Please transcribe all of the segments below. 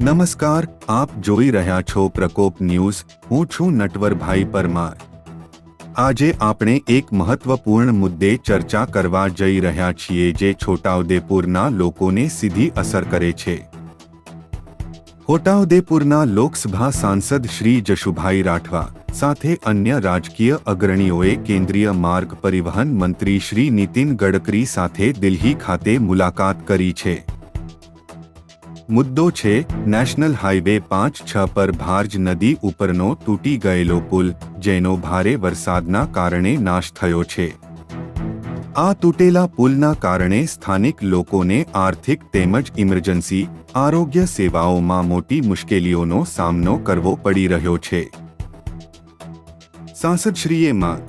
નમસ્કાર, આપ જોઈ રહ્યા છો પ્રકોપ ન્યૂઝ. હું છું નટવરભાઈ પરમાર. આજે આપણે એક મહત્વપૂર્ણ મુદ્દે ચર્ચા કરવા જઈ રહ્યા છીએ જે છોટાઉદેપુરના લોકોને સીધી અસર કરે છે. છોટાઉદેપુરના લોકસભા સાંસદ શ્રી જશુભાઈ રાઠવા સાથે અન્ય રાજકીય અગ્રણીઓએ કેન્દ્રીય માર્ગ પરિવહન મંત્રી શ્રી નીતિન ગડકરી સાથે દિલ્હી ખાતે મુલાકાત કરી છે. મુદ્દો છે, નેશનલ હાઈવે પાંચ છ પર ભારજ નદી ઉપરનો તૂટી ગયેલો પુલ, જેનો ભારે વરસાદના કારણે નાશ થયો છે. આ તૂટેલા પુલના કારણે સ્થાનિક લોકોને આર્થિક તેમજ ઇમરજન્સી, આરોગ્ય સેવાઓમાં મોટી મુશ્કેલીઓનો સામનો કરવો પડી રહ્યો છે. સાંસદશ્રીએ માં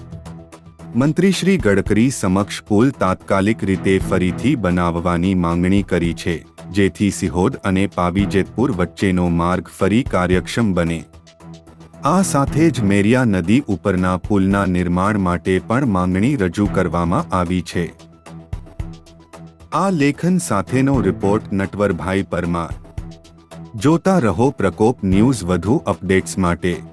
મંત્રી શ્રી ગડકરી સમક્ષ પુલ તાત્કાલિક રીતે ફરીથી બનાવવાની માંગણી કરી છે, જેથી સિહોદ અને પાવીજેતપુર વચ્ચેનો માર્ગ ફરી કાર્યક્ષમ બને. આ સાથે જ મેરિયા નદી ઉપરના પુલના નિર્માણ માટે પણ માંગણી રજૂ કરવામાં આવી છે. આ લેખન સાથેનો રિપોર્ટ નટવરભાઈ પરમાર. જોતા રહો પ્રકોપ ન્યૂઝ વધુ અપડેટ્સ માટે.